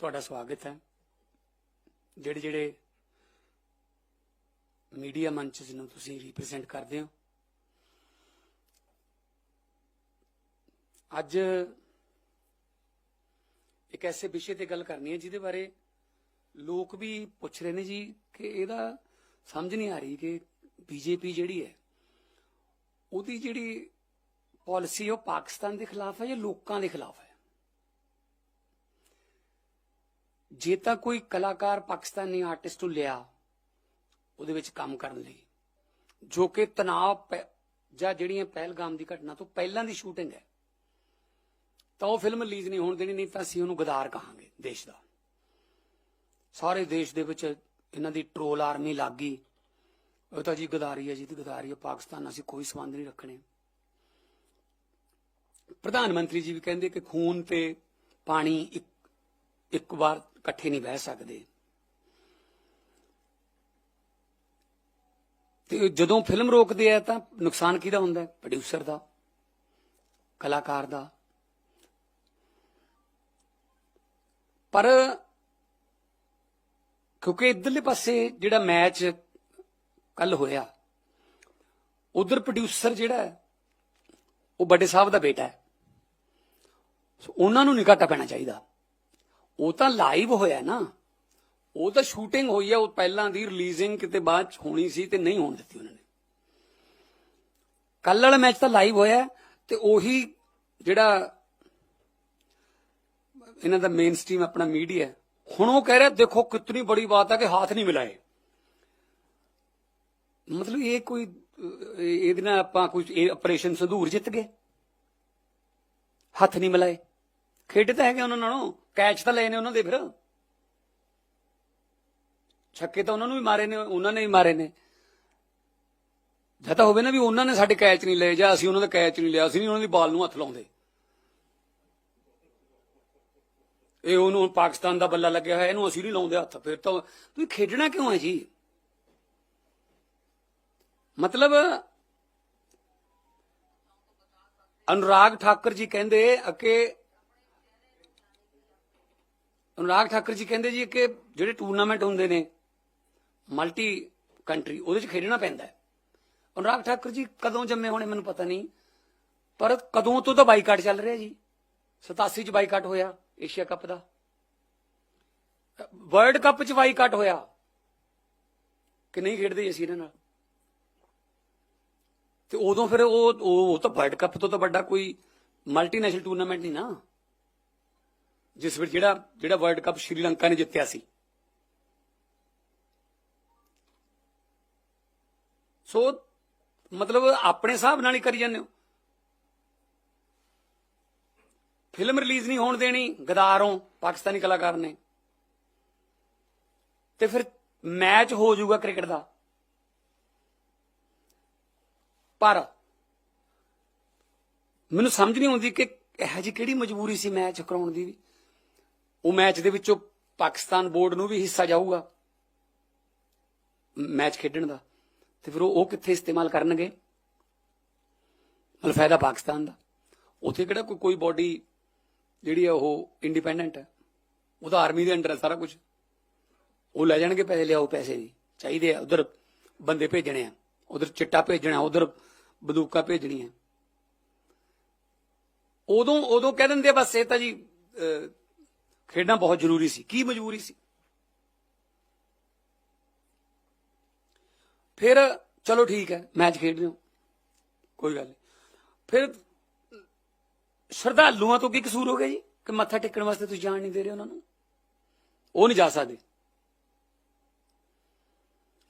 ਤੁਹਾਡਾ ਸਵਾਗਤ ਹੈ। ਜਿਹੜੇ ਜਿਹੜੇ ਮੀਡੀਆ ਮੰਚ ਨੂੰ ਤੁਸੀਂ ਰਿਪਰੈਜ਼ੈਂਟ ਕਰਦੇ ਹੋ। ਅੱਜ ਇੱਕ ਐਸੇ ਵਿਸ਼ੇ ਤੇ ਗੱਲ ਕਰਨੀ ਹੈ ਜਿਹਦੇ ਬਾਰੇ ਲੋਕ ਵੀ ਪੁੱਛ ਰਹੇ ਨੇ ਜੀ ਕਿ ਇਹਦਾ ਸਮਝ ਨਹੀਂ ਆ ਰਹੀ ਕਿ ਬੀਜੇਪੀ ਜਿਹੜੀ ਹੈ, ਉਹਦੀ ਜਿਹੜੀ ਪਾਲਿਸੀ ਉਹ ਪਾਕਿਸਤਾਨ ਦੇ ਖਿਲਾਫ ਹੈ ਜਾਂ ਲੋਕਾਂ ਦੇ ਖਿਲਾਫ ਹੈ? ਜੇ ਤਾਂ ਕੋਈ ਕਲਾਕਾਰ ਪਾਕਿਸਤਾਨੀ ਆਰਟਿਸਟ ਨੂੰ ਲਿਆ ਉਹਦੇ ਵਿੱਚ ਕੰਮ ਕਰਨ ਲਈ, ਜੋ ਕਿ ਤਣਾਅ ਪੈ- ਜਾਂ ਜਿਹੜੀਆਂ ਪਹਿਲਗਾਮ ਦੀ ਘਟਨਾ ਤੋਂ ਪਹਿਲਾਂ ਦੀ ਸ਼ੂਟਿੰਗ ਹੈ, ਤਾਂ ਉਹ ਫਿਲਮ ਰਿਲੀਜ਼ ਨਹੀਂ ਹੋਣ ਦੇਣੀ, ਨਹੀਂ ਤਾਂ ਅਸੀਂ ਉਹਨੂੰ ਗਦਾਰ ਕਹਾਂਗੇ ਦੇਸ਼ ਦਾ। ਸਾਰੇ ਦੇਸ਼ ਦੇ ਵਿੱਚ ਇਹਨਾਂ ਦੀ ਟ੍ਰੋਲ ਆਰਮੀ ਲੱਗ ਗਈ। ਉਹ ਤਾਂ ਜੀ ਗਦਾਰੀ ਹੈ ਜੀ, ਤੇ ਗਦਾਰੀ ਹੈ ਪਾਕਿਸਤਾਨ ਨਾਲ ਅਸੀਂ ਕੋਈ ਸੰਬੰਧ ਨਹੀਂ ਰੱਖਣੇ। ਪ੍ਰਧਾਨ ਮੰਤਰੀ ਜੀ ਵੀ ਕਹਿੰਦੇ ਕਿ ਖੂਨ ਤੇ ਪਾਣੀ ਇੱਕ ਇੱਕ ਵਾਰ ਇਕੱਠੇ ਨਹੀਂ ਬਹਿ ਸਕਦੇ। ਤੇ ਜਦੋਂ ਫਿਲਮ ਰੋਕਦੇ ਆ ਤਾਂ ਨੁਕਸਾਨ ਕਿਹਦਾ ਹੁੰਦਾ? ਹੈ ਪ੍ਰੋਡਿਊਸਰ ਦਾ, ਕਲਾਕਾਰ ਦਾ। ਪਰ ਕਿਉਂਕਿ ਇਧਰਲੇ ਪਾਸੇ ਜਿਹੜਾ ਮੈਚ ਕੱਲ ਹੋਇਆ, ਉਧਰ ਪ੍ਰੋਡਿਊਸਰ ਜਿਹੜਾ ਉਹ ਵੱਡੇ ਸਾਹਿਬ ਦਾ ਬੇਟਾ ਹੈ। ਸੋ ਉਹਨਾਂ ਨੂੰ ਨਹੀਂ ਘਾਟਾ ਪੈਣਾ ਚਾਹੀਦਾ। ਉਹ ਤਾਂ ਲਾਈਵ ਹੋਇਆ ਨਾ। ਉਹ ਤਾਂ ਸ਼ੂਟਿੰਗ ਹੋਈ ਹੈ ਉਹ ਪਹਿਲਾਂ ਦੀ ਰਿਲੀਜ਼ਿੰਗ ਕਿਤੇ ਬਾਅਦ ਚ ਹੋਣੀ ਸੀ ਤੇ ਨਹੀਂ ਹੋਣ ਦਿੱਤੀ ਉਹਨਾਂ ਨੇ। ਕੱਲ ਵਾਲਾ ਮੈਚ ਤਾਂ ਲਾਈਵ ਹੋਇਆ ਹੈ ਤੇ ਉਹੀ ਜਿਹੜਾ ਇਹਨਾਂ ਦਾ ਮੇਨ ਸਟ੍ਰੀਮ ਆਪਣਾ ਮੀਡੀਆ ਹੁਣ ਉਹ ਕਹਿ ਰਿਹਾ, ਦੇਖੋ ਕਿੰਨੀ ਬੜੀ ਬਾਤ ਹੈ ਕਿ ਹੱਥ ਨਹੀਂ ਮਿਲਾਏ। ਮਤਲਬ ਇਹ ਕੋਈ ਇਹਦੇ ਨਾਲ ਆਪਾਂ ਕੋਈ ਆਪਰੇਸ਼ਨ ਸੰਧੂਰ ਜਿੱਤ ਗਏ। ਹੱਥ ਨਹੀਂ ਮਿਲਾਏ। ਖੇਡ ਤਾਂ ਹੈਗੇ ਉਹਨਾਂ ਨਾਲੋਂ, ਕੈਚ ਤਾਂ ਲਏ ਨੇ ਉਹਨਾਂ ਦੇ ਫਿਰ। ਛੱਕੇ ਤਾਂ ਉਹਨਾਂ ਨੂੰ ਵੀ ਮਾਰੇ ਨੇ, ਉਹਨਾਂ ਨੇ ਵੀ ਮਾਰੇ ਨੇ। ਜਾਂ ਹੋਵੇ ਨਾ ਵੀ ਉਹਨਾਂ ਨੇ ਸਾਡੇ ਕੈਚ ਨਹੀਂ ਲਏ, ਜਾਂ ਅਸੀਂ ਉਹਨਾਂ ਦਾ ਕੈਚ ਨਹੀਂ ਲਿਆ, ਅਸੀਂ ਨਹੀਂ ਉਹਨਾਂ ਦੀ ਬਾਲ ਨੂੰ ਹੱਥ ਲਾਉਂਦੇ। ਇਹ ਉਹਨੂੰ ਪਾਕਿਸਤਾਨ ਦਾ ਬੱਲਾ ਲੱਗਿਆ ਹੋਇਆ, ਇਹਨੂੰ ਅਸੀਂ ਨਹੀਂ ਲਾਉਂਦੇ ਹੱਥ, ਫਿਰ ਤਾਂ ਤੁਸੀਂ ਖੇਡਣਾ ਕਿਉਂ ਹੈ ਜੀ? ਮਤਲਬ, ਅਨੁਰਾਗ ਠਾਕਰ ਜੀ ਕਹਿੰਦੇ ਕਿ ਅਨੁਰਾਗ ਠਾਕੁਰ ਜੀ ਕਹਿੰਦੇ ਜੀ ਕਿ ਜਿਹੜੇ ਟੂਰਨਾਮੈਂਟ ਹੁੰਦੇ ਨੇ, ਮਲਟੀ ਕੰਟਰੀ, ਉਹਦੇ 'ਚ ਖੇਡਣਾ ਪੈਂਦਾ ਹੈ। ਅਨੁਰਾਗ ਠਾਕੁਰ ਜੀ ਕਦੋਂ ਜੰਮੇ ਹੋਣੇ ਮੈਨੂੰ ਪਤਾ ਨਹੀਂ, ਪਰ ਕਦੋਂ ਤੋਂ ਤਾਂ ਬਾਈਕਾਟ ਚੱਲ ਰਿਹਾ ਜੀ। 87 ਚ ਬਾਈਕਾਟ ਹੋਇਆ ਏਸ਼ੀਆ ਕੱਪ ਦਾ। ਵਰਲਡ ਕੱਪ ਚ ਬਾਈਕਾਟ ਹੋਇਆ। ਕਿ ਨਹੀਂ ਖੇਡਦੇ ਅਸੀਂ ਇਹਨਾਂ ਨਾਲ? ਤੇ ਉਦੋਂ ਫਿਰ ਉਹ ਉਹ ਤਾਂ ਵਰਲਡ ਕੱਪ ਤੋਂ ਤਾਂ ਵੱਡਾ ਕੋਈ ਮਲਟੀਨੈਸ਼ਨਲ ਟੂਰਨਾਮੈਂਟ ਨਹੀਂ ਨਾ। ਜਿਸ ਵਿੱਚ ਜਿਹੜਾ ਜਿਹੜਾ ਵਰਲਡ ਕੱਪ ਸ਼੍ਰੀਲੰਕਾ ਨੇ ਜਿੱਤਿਆ ਸੀ। ਸੋ ਮਤਲਬ ਆਪਣੇ ਹਿਸਾਬ ਨਾਲ ਹੀ ਕਰੀ ਜਾਂਦੇ ਹੋ। ਫਿਲਮ ਰਿਲੀਜ਼ ਨਹੀਂ ਹੋਣ ਦੇਣੀ, ਗਦਾਰੋਂ ਪਾਕਿਸਤਾਨੀ ਕਲਾਕਾਰ ਨੇ। ਤੇ ਫਿਰ ਮੈਚ ਹੋ ਜਾਊਗਾ ਕ੍ਰਿਕਟ ਦਾ। ਪਰ ਮੈਨੂੰ ਸਮਝ ਨਹੀਂ ਆਉਂਦੀ ਕਿ ਇਹ ਜੀ ਕਿਹੜੀ ਮਜਬੂਰੀ ਸੀ ਮੈਚ ਕਰਾਉਣ ਦੀ ਵੀ। ਉਹ ਮੈਚ ਦੇ ਵਿੱਚੋਂ ਪਾਕਿਸਤਾਨ ਬੋਰਡ ਨੂੰ ਵੀ ਹਿੱਸਾ ਜਾਊਗਾ ਮੈਚ ਖੇਡਣ ਦਾ। ਤੇ ਫਿਰ ਉਹ ਉਹ ਕਿੱਥੇ ਇਸਤੇਮਾਲ ਕਰਨਗੇ? ਮਤਲਬ ਫਾਇਦਾ ਪਾਕਿਸਤਾਨ ਦਾ। ਉੱਥੇ ਕਿਹੜਾ ਕੋਈ ਕੋਈ ਬਾਡੀ ਜਿਹੜੀ ਆ ਉਹ ਇੰਡੀਪੈਂਡੈਂਟ ਹੈ? ਉਹਦਾ ਆਰਮੀ ਦੇ ਅੰਡਰ ਹੈ ਸਾਰਾ ਕੁਝ ਉਹ ਲੈ ਜਾਣਗੇ ਪੈਸੇ, ਲਿਆਓ ਪੈਸੇ ਦੀ ਚਾਹੀਦੇ ਆ। ਉਧਰ ਬੰਦੇ ਭੇਜਣੇ ਆ। ਉਧਰ ਚਿੱਟਾ ਭੇਜਣਾ ਉਧਰ ਬੰਦੂਕਾਂ ਭੇਜਣੀਆਂ। ਉਦੋਂ ਉਦੋਂ ਕਹਿ ਦਿੰਦੇ ਬਸ ਇਹ ਤਾਂ ਜੀ ਅਹ, ਖੇਡਣਾ ਬਹੁਤ ਜ਼ਰੂਰੀ ਸੀ। ਕੀ ਮਜਬੂਰੀ ਸੀ? ਫਿਰ ਚਲੋ ਠੀਕ ਹੈ ਮੈਚ ਖੇਡ ਲਿਓ ਕੋਈ ਗੱਲ ਨਹੀਂ। ਫਿਰ ਸ਼ਰਧਾਲੂਆਂ ਤੋਂ ਕੀ ਕਸੂਰ ਹੋ ਗਿਆ ਜੀ? ਕਿ ਮੱਥਾ ਟੇਕਣ ਵਾਸਤੇ ਤੁਸੀਂ ਜਾਣ ਨਹੀਂ ਦੇ ਰਹੇ ਉਹਨਾਂ ਨੂੰ? ਉਹ ਨਹੀਂ ਜਾ ਸਕਦੇ।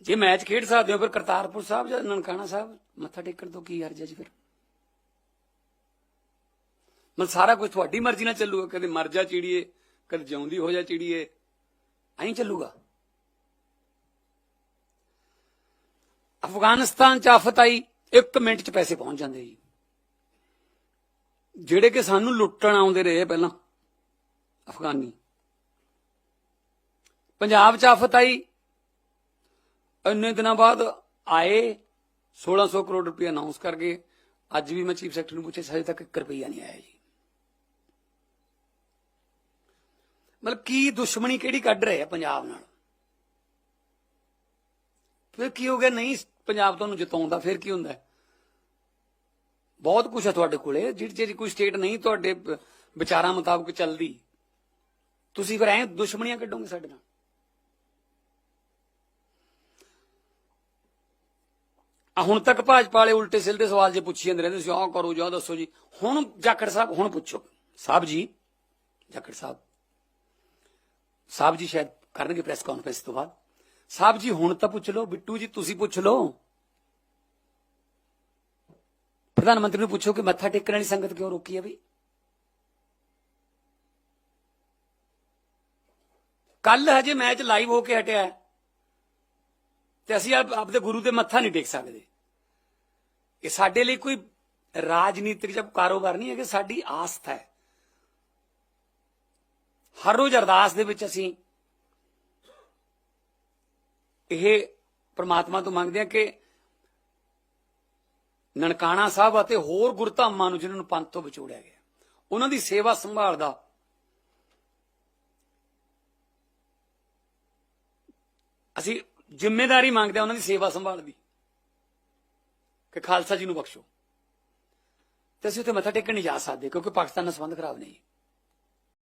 ਜੇ ਮੈਚ ਖੇਡ ਸਕਦੇ ਹੋ ਫਿਰ ਕਰਤਾਰਪੁਰ ਸਾਹਿਬ ਜਾਂ ਨਨਕਾਣਾ ਸਾਹਿਬ ਮੱਥਾ ਟੇਕਣ ਤੋਂ ਕੀ ਹਰਜ ਹੈ ਜੀ ਫਿਰ? ਮਤਲਬ ਸਾਰਾ ਕੁਝ ਤੁਹਾਡੀ ਮਰਜ਼ੀ ਨਾਲ ਚੱਲੂਗਾ ਕਦੇ ਮਰ ਜਾ ਚਿੜੀਏ। ਕਦੇ ਜਿਉਂਦੀ ਹੋ ਜਾ ਚਿੜੀਏ, ਐਂ ਚੱਲੂਗਾ। ਅਫਗਾਨਿਸਤਾਨ ਚ ਆਫਤ ਆਈ 1 ਮਿੰਟ ਚ ਪੈਸੇ ਪਹੁੰਚ ਜਾਂਦੇ ਜੀ। ਜਿਹੜੇ ਕਿ ਸਾਨੂੰ ਲੁੱਟਣ ਆਉਂਦੇ ਰਹੇ ਪਹਿਲਾਂ, ਅਫਗਾਨੀ। ਪੰਜਾਬ ਚ ਆਫਤ ਆਈ, ਇੰਨੇ ਦਿਨਾਂ ਬਾਅਦ ਆਏ 1600 ਕਰੋੜ ਰੁਪਏ ਅਨਾਉਂਸ ਕਰ ਗਏ। ਅੱਜ ਵੀ ਮੈਂ ਚੀਫ ਸੈਕਟਰੀ ਨੂੰ ਪੁੱਛਿਆ, ਹਜੇ ਤੱਕ 1 ਰੁਪਈਆ ਨਹੀਂ ਆਇਆ ਜੀ। ਮਤਲਬ ਕੀ ਦੁਸ਼ਮਣੀ ਕਿਹੜੀ ਕੱਢ ਰਹੇ ਆ ਪੰਜਾਬ ਨਾਲ? ਫਿਰ ਕੀ ਹੋ ਗਿਆ? ਨਹੀਂ, ਪੰਜਾਬ ਤੁਹਾਨੂੰ ਜਿਤਾਉਂਦਾ ਫਿਰ ਕੀ ਹੁੰਦਾ? ਬਹੁਤ ਕੁਝ ਹੈ ਤੁਹਾਡੇ ਕੋਲੇ, ਜਿਹੜੀ ਜਿਹੜੀ ਕੋਈ ਸਟੇਟ ਨਹੀਂ ਤੁਹਾਡੇ ਵਿਚਾਰਾਂ ਮੁਤਾਬਕ ਚੱਲਦੀ। ਤੁਸੀਂ ਫਿਰ ਐ ਦੁਸ਼ਮਣੀਆਂ ਕੱਢੋਗੇ ਸਾਡੇ ਨਾਲ? ਆ ਹੁਣ ਤੱਕ ਭਾਜਪਾ ਵਾਲੇ ਉਲਟੇ ਸਿਲਦੇ ਸਵਾਲ ਜੇ ਪੁੱਛੀ ਜਾਂਦੇ ਰਹਿੰਦੇ ਸੀ, ਆਹ ਕਰੋ, ਜਾਂ ਦੱਸੋ ਜੀ। ਹੁਣ ਜਾਖੜ ਸਾਹਿਬ, ਹੁਣ ਪੁੱਛੋ। ਸਾਹਿਬ ਜੀ, ਜਾਖੜ ਸਾਹਿਬ ਸਾਹਿਬ ਜੀ ਸ਼ਾਇਦ ਕਰਨਗੇ ਪ੍ਰੈਸ ਕਾਨਫਰੰਸ ਤੋਂ ਬਾਅਦ। ਸਾਹਿਬ ਜੀ, ਹੁਣ ਤਾਂ ਪੁੱਛ ਲਓ, ਬਿੱਟੂ ਜੀ, ਤੁਸੀਂ ਪੁੱਛ ਲਓ। ਪ੍ਰਧਾਨ ਮੰਤਰੀ ਨੂੰ ਪੁੱਛੋ ਕਿ ਮੱਥਾ ਟੇਕਣ ਵਾਲੀ ਸੰਗਤ ਕਿਉਂ ਰੋਕੀ ਹੈ ਵੀ? ਕੱਲ ਹਜੇ ਮੈਚ ਲਾਈਵ ਹੋ ਕੇ ਹਟਿਆ ਤੇ ਅਸੀਂ ਆਪਦੇ ਗੁਰੂ ਦੇ ਮੱਥਾ ਨਹੀਂ ਟੇਕ ਸਕਦੇ। ਇਹ ਸਾਡੇ ਲਈ ਕੋਈ ਰਾਜਨੀਤਿਕ ਜਾਂ ਕਾਰੋਬਾਰ ਨਹੀਂ ਹੈ ਕਿ ਸਾਡੀ ਆਸਥਾ ਹੈ। ਹਰ ਰੋਜ਼ ਅਰਦਾਸ ਦੇ ਵਿੱਚ ਅਸੀਂ ਇਹ ਪ੍ਰਮਾਤਮਾ ਤੋਂ ਮੰਗਦੇ ਹਾਂ ਕਿ ਨਨਕਾਣਾ ਸਾਹਿਬ ਅਤੇ ਹੋਰ ਗੁਰਧਾਮਾਂ ਨੂੰ ਜਿਨ੍ਹਾਂ ਨੂੰ ਪੰਥ ਤੋਂ ਵਿਛੋੜਿਆ ਗਿਆ, ਉਹਨਾਂ ਦੀ ਸੇਵਾ ਸੰਭਾਲ ਦਾ ਅਸੀਂ ਜ਼ਿੰਮੇਵਾਰੀ ਮੰਗਦੇ ਹਾਂ ਉਹਨਾਂ ਦੀ ਸੇਵਾ ਸੰਭਾਲ ਦੀ, ਕਿ ਖਾਲਸਾ ਜੀ ਨੂੰ ਬਖਸ਼ੋ। ਤੇ ਅਸੀਂ ਉੱਥੇ ਮੱਥਾ ਟੇਕਣ ਨਹੀਂ ਜਾ ਸਕਦੇ, ਕਿਉਂਕਿ ਪਾਕਿਸਤਾਨ ਨਾਲ ਸੰਬੰਧ ਖਰਾਬ ਨਹੀਂ।